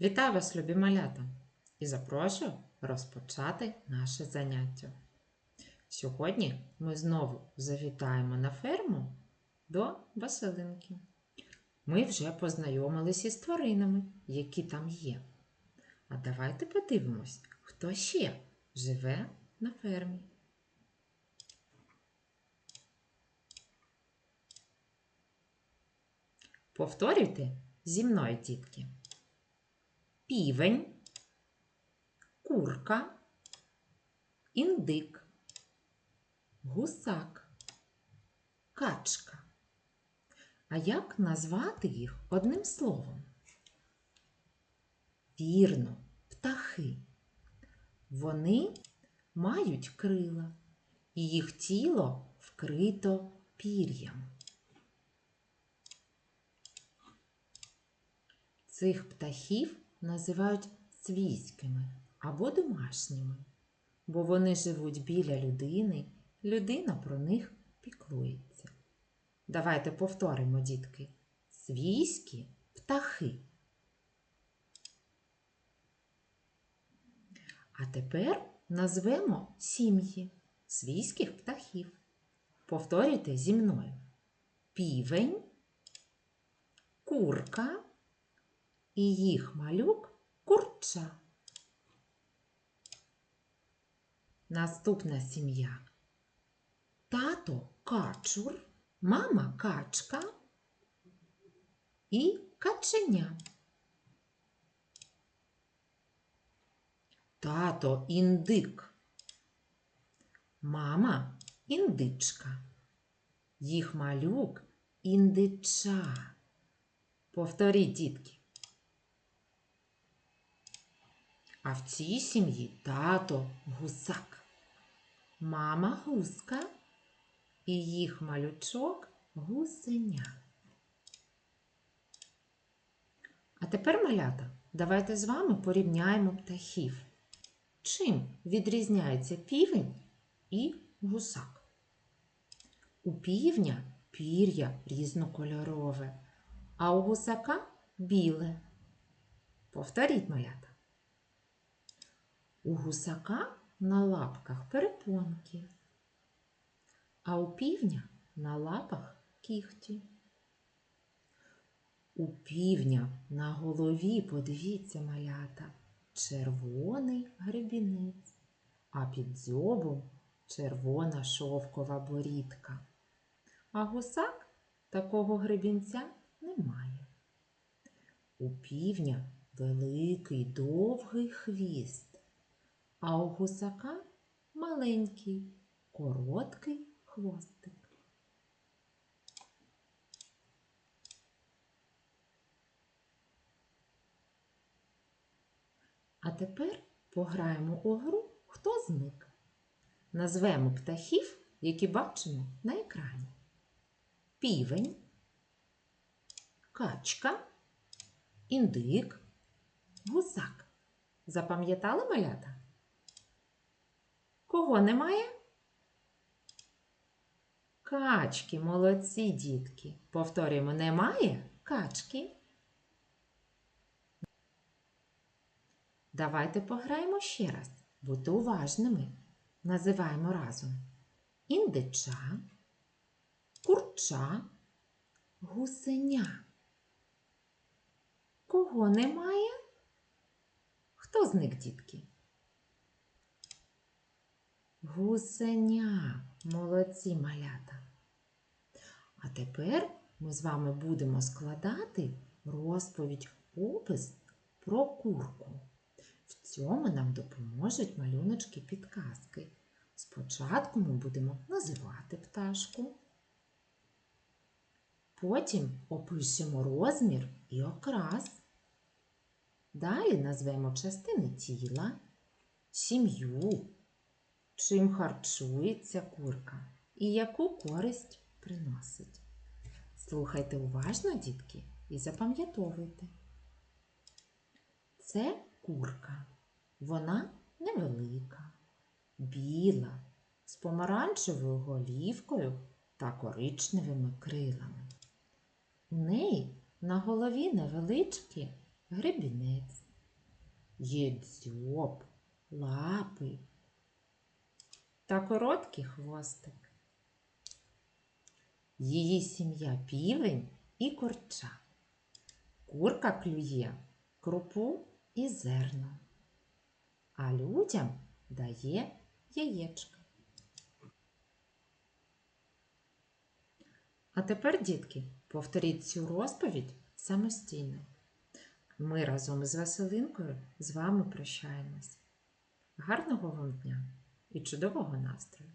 Вітаю вас, любі малята, і запрошую розпочати наше заняття. Сьогодні ми знову завітаємо на ферму до Василинки. Ми вже познайомилися із тваринами, які там є. А давайте подивимось, хто ще живе на фермі. Повторюйте зі мною, дітки. Півень, курка, індик, гусак, качка. А як назвати їх одним словом? Вірно, птахи. Вони мають крила, і їх тіло вкрито пір'ям. Цих птахів називають свійськими або домашніми, бо вони живуть біля людини, людина про них піклується. Давайте повторимо, дітки. Свійські птахи. А тепер назвемо сім'ї свійських птахів. Повторюйте зі мною. Півень, курка і їх малюк курча. Наступна сім'я. Тато качур, мама качка і каченя. Тато індик. Мама індичка. Їх малюк індича. Повторіть, дітки. А в цій сім'ї тато гусак, мама гуска і їх малючок гусеня. А тепер, малята, давайте з вами порівняємо птахів. Чим відрізняється півень і гусак? У півня пір'я різнокольорове, а у гусака біле. Повторіть, малята. У гусака на лапках перепонки, а у півня на лапах кіхті. У півня на голові, подивіться, малята, червоний гребінець, а під дзьобом червона шовкова борідка. А гусак такого гребінця не має. У півня великий довгий хвіст а у гусака маленький, короткий хвостик. А тепер пограємо у гру Хто зник? Назвемо птахів, які бачимо на екрані. Півень, качка, індик, гусак. Запам'ятали малята? Кого немає? Качки, молодці дітки. Повторюємо, немає качки. Давайте пограємо ще раз. Будьте уважними. Називаємо разом індича, курча, гусеня. Кого немає? Хто зник, дітки? Гусеня, молодці малята. А тепер ми з вами будемо складати розповідь опис про курку. В цьому нам допоможуть малюночки підказки. Спочатку ми будемо називати пташку. Потім опишемо розмір і окрас. Далі назвемо частини тіла, сім'ю чим харчується курка і яку користь приносить. Слухайте уважно, дітки, і запам'ятовуйте. Це курка. Вона невелика, біла, з помаранчевою голівкою та коричневими крилами. У неї на голові невеличкий гребінець, є дзьоб, лапи та короткий хвостик. Її сім'я півень і курча. Курка клює крупу і зерно, а людям дає яєчка. А тепер, дітки, повторіть цю розповідь самостійно. Ми разом з Василинкою з вами прощаємось. Гарного вам дня і чудового настрою!